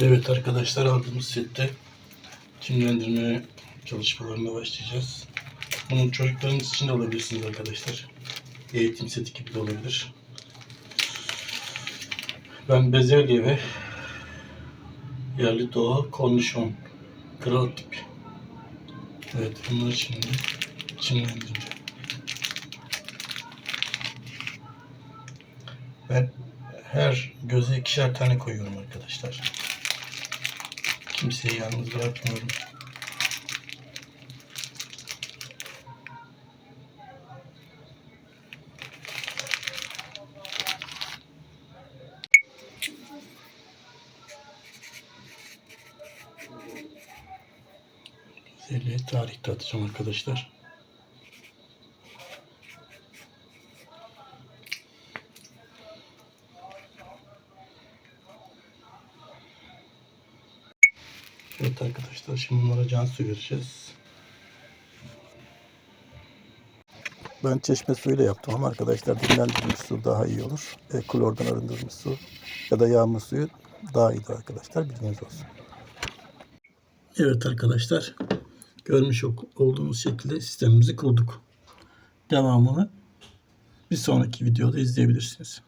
Evet arkadaşlar aldığımız sette çimlendirme çalışmalarına başlayacağız. Bunu çocuklarınız için de alabilirsiniz arkadaşlar. Eğitim seti gibi de olabilir. Ben bezelye ve yerli doğa kornişon kral tipi. Evet bunları şimdi çimlendireceğim. Ben her göze ikişer tane koyuyorum arkadaşlar. Kimseyi yalnız bırakmıyorum. Tarihte atacağım arkadaşlar. Evet arkadaşlar şimdi bunlara can su vereceğiz. Ben çeşme suyuyla yaptım ama arkadaşlar dinlendirilmiş su daha iyi olur. E, klordan arındırılmış su ya da yağmur suyu daha iyidir arkadaşlar bilginiz olsun. Evet arkadaşlar görmüş ol- olduğunuz şekilde sistemimizi kurduk. Devamını bir sonraki videoda izleyebilirsiniz.